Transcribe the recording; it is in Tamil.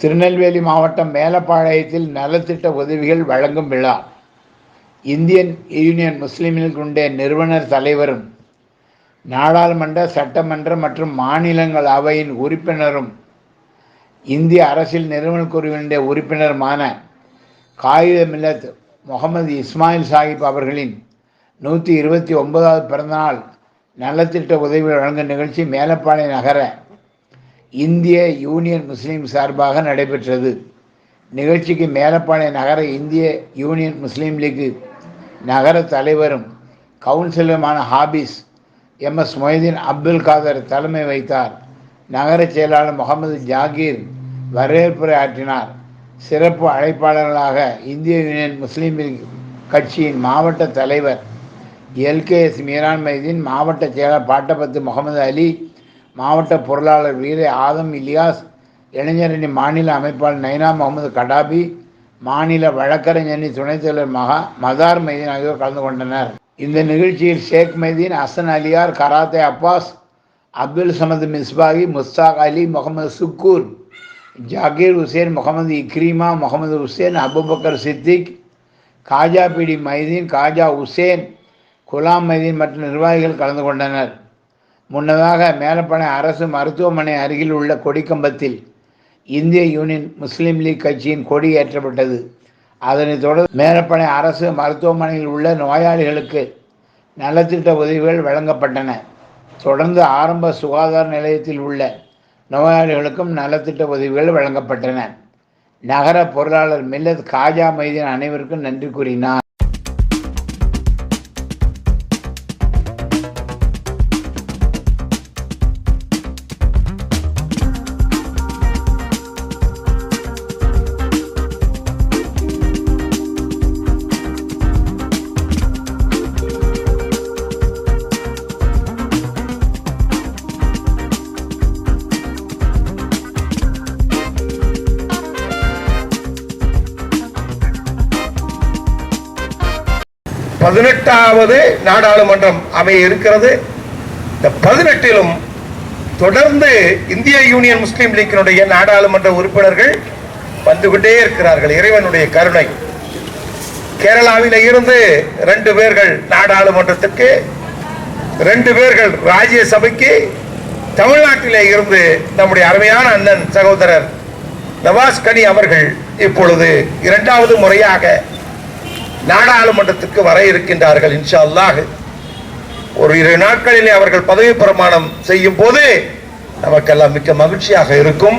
திருநெல்வேலி மாவட்டம் மேலப்பாளையத்தில் நலத்திட்ட உதவிகள் வழங்கும் விழா. இந்தியன் யூனியன் முஸ்லீம் லீக்குடைய நிறுவனர் தலைவரும் நாடாளுமன்ற சட்டமன்ற மற்றும் மாநிலங்கள் அவையின் உறுப்பினரும் இந்திய அரசியல் நிறுவன குழுவினுடைய உறுப்பினருமான காயித மில்லத் முகமது இஸ்மாயில் சாஹிப் அவர்களின் நூற்றி இருபத்தி ஒன்பதாவது பிறந்தநாள் நலத்திட்ட உதவி வழங்கும் நிகழ்ச்சி மேலப்பாளைய நகர இந்திய யூனியன் முஸ்லீம் சார்பாக நடைபெற்றது. நிகழ்ச்சிக்கு மேலப்பாளைய நகர இந்திய யூனியன் முஸ்லீம் லீக் நகர தலைவரும் கவுன்சிலருமான ஹாபிஸ் எம். எஸ். மொய்தீன் அப்துல் காதர் தலைமை வைத்தார். நகர செயலாளர் முகமது ஜாகீர் வரவேற்புரை ஆற்றினார். சிறப்பு அழைப்பாளர்களாக இந்திய யூனியன் முஸ்லீம் லீக் கட்சியின் மாவட்ட தலைவர் எல்கேஎஸ் மீரான் மைதீன் மாவட்ட செயலாளர் பாட்டபத்து முகமது அலி மாவட்ட பொருளாளர் வீரே ஆதம் இலியாஸ் இளைஞரணி மாநில அமைப்பாளர் நைனா முகமது கடாபி மாநில வழக்கறிஞரணி துணைத் தலைவர் மகா மதார் மைதீன் ஆகியோர் கலந்து கொண்டனர். இந்த நிகழ்ச்சியில் ஷேக் மைதீன் அசன் அலியார் கராத்தே அப்பாஸ் அப்துல் சமது மிஸ்பாகி முஸ்தாக் அலி முகமது சுக்கூர் ஜாகீர் ஹுசேன் முகமது இக்ரீமா முகமது ஹுசேன் அபுபக்கர் சித்திக் காஜா பிடி மைதீன் காஜா ஹுசேன் குலாம் மைதீன் மற்றும் நிர்வாகிகள் கலந்து கொண்டனர். முன்னதாக மேலப்பனை அரசு மருத்துவமனை அருகில் உள்ள கொடிக்கம்பத்தில் இந்திய யூனியன் முஸ்லீம் லீக் கட்சியின் கொடி ஏற்றப்பட்டது. அதனைத் தொடர்ந்து மேலப்பனை அரசு மருத்துவமனையில் உள்ள நோயாளிகளுக்கு நலத்திட்ட உதவிகள் வழங்கப்பட்டன. தொடர்ந்து ஆரம்ப சுகாதார நிலையத்தில் உள்ள நோயாளிகளுக்கும் நலத்திட்ட உதவிகள் வழங்கப்பட்டன. நகர பொருளாளர் மில்லத் காஜா மைதீன் அனைவருக்கும் நன்றி கூறினார். பதினெட்டாவது நாடாளுமன்றம் அமைய இருக்கிறது. இந்த பதினெட்டிலும் தொடர்ந்து இந்திய யூனியன் முஸ்லீம் லீக்கினுடைய நாடாளுமன்ற உறுப்பினர்கள் வந்து கொண்டே இருக்கிறார்கள். இறைவனுடைய கருணை. கேரளாவில் இருந்து ரெண்டு பேர்கள் நாடாளுமன்றத்துக்கு ரெண்டு பேர்கள் ராஜ்யசபைக்கு தமிழ்நாட்டிலே இருந்து நம்முடைய அருமையான அண்ணன் சகோதரர் நவாஸ் கனி அவர்கள் இப்பொழுது இரண்டாவது முறையாக நாடாளுமன்றத்துக்கு வர இருக்கின்றார்கள் இன்ஷா அல்லாஹ் ஒரு இரு நாட்களிலே அவர்கள் பதவி பிரமாணம் செய்யும் போது நமக்கெல்லாம் மிக்க மகிழ்ச்சியாக இருக்கும்.